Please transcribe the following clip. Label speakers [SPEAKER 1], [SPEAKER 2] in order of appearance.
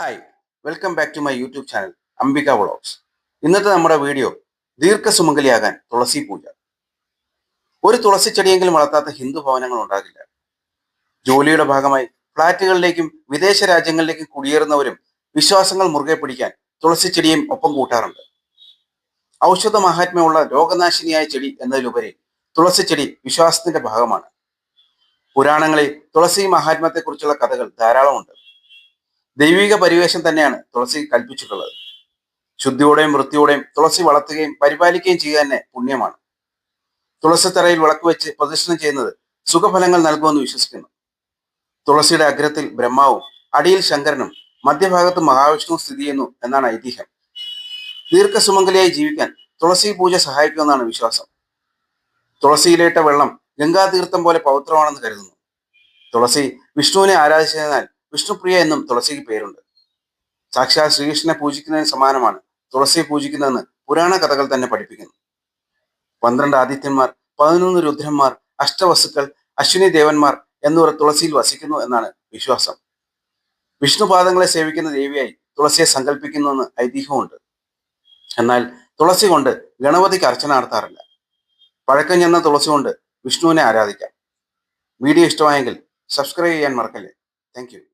[SPEAKER 1] Hi welcome back to my YouTube channel Ambika vlogs ഇന്നത്തെ നമ്മുടെ video ദീർഘസുമംഗലിയാകാൻ തുളസി പൂജ. ഒരു തുളസി ചെടിയെങ്കിലും വളർത്താത്ത ഹിന്ദു ഭവനങ്ങൾ ഉണ്ടാകില്ല. ജോലിയുടെ ഭാഗമായി ഫ്ളാറ്റുകളിലേക്കും വിദേശ രാജ്യങ്ങളിലേക്കും കുടിയേറുന്നവരും വിശ്വാസങ്ങൾ മുറുകെ പിടിക്കാൻ തുളസി ചെടിയും ഒപ്പം കൂട്ടാറുണ്ട്. ഔഷധ മഹാത്മ്യമുള്ള രോഗനാശിനിയായ ചെടി എന്നതിലുപരി തുളസി ചെടി വിശ്വാസത്തിന്റെ ഭാഗമാണ്. പുരാണങ്ങളിൽ തുളസി മഹാത്മ്യത്തെക്കുറിച്ചുള്ള കഥകൾ ധാരാളമുണ്ട്. ദൈവിക പരിവേഷം തന്നെയാണ് തുളസി കൽപ്പിച്ചിട്ടുള്ളത്. ശുദ്ധിയോടെയും വൃത്തിയോടെയും തുളസി വളർത്തുകയും പരിപാലിക്കുകയും ചെയ്യുക തന്നെ പുണ്യമാണ്. തുളസിത്തറയിൽ വിളക്ക് വെച്ച് പ്രദർശനം ചെയ്യുന്നത് സുഖഫലങ്ങൾ നൽകുമെന്ന് വിശ്വസിക്കുന്നു. തുളസിയുടെ അഗ്രത്തിൽ ബ്രഹ്മാവും അടിയിൽ ശങ്കരനും മധ്യഭാഗത്ത് മഹാവിഷ്ണു സ്ഥിതി ചെയ്യുന്നു എന്നാണ് ഐതിഹ്യം. ദീർഘസുമംഗലിയായി ജീവിക്കാൻ തുളസി പൂജ സഹായിക്കുമെന്നാണ് വിശ്വാസം. തുളസിയിലേട്ട വെള്ളം ഗംഗാതീർത്ഥം പോലെ പവിത്രമാണെന്ന് കരുതുന്നു. തുളസി വിഷ്ണുവിനെ ആരാധിച്ചതിനാൽ വിഷ്ണുപ്രിയ എന്നും തുളസിക്ക് പേരുണ്ട്. സാക്ഷാൽ ശ്രീകൃഷ്ണനെ പൂജിക്കുന്നതിന് സമാനമാണ് തുളസിയെ പൂജിക്കുന്നതെന്ന് പുരാണ കഥകൾ തന്നെ പഠിപ്പിക്കുന്നു. പന്ത്രണ്ട് ആദിത്യന്മാർ പതിനൊന്ന് രുദ്രന്മാർ അഷ്ടവസ്തുക്കൾ അശ്വിനി ദേവന്മാർ എന്നിവർ തുളസിയിൽ വസിക്കുന്നു എന്നാണ് വിശ്വാസം. വിഷ്ണുപാദങ്ങളെ സേവിക്കുന്ന ദേവിയായി തുളസിയെ സങ്കല്പിക്കുന്നുവെന്ന് ഐതിഹ്യമുണ്ട്. എന്നാൽ തുളസി കൊണ്ട് ഗണപതിക്ക് അർച്ചന നടത്താറില്ല. പഴക്കം ചെന്ന തുളസി കൊണ്ട് വിഷ്ണുവിനെ ആരാധിക്കാം. വീഡിയോ ഇഷ്ടമായെങ്കിൽ സബ്സ്ക്രൈബ് ചെയ്യാൻ മറക്കല്ലേ. താങ്ക്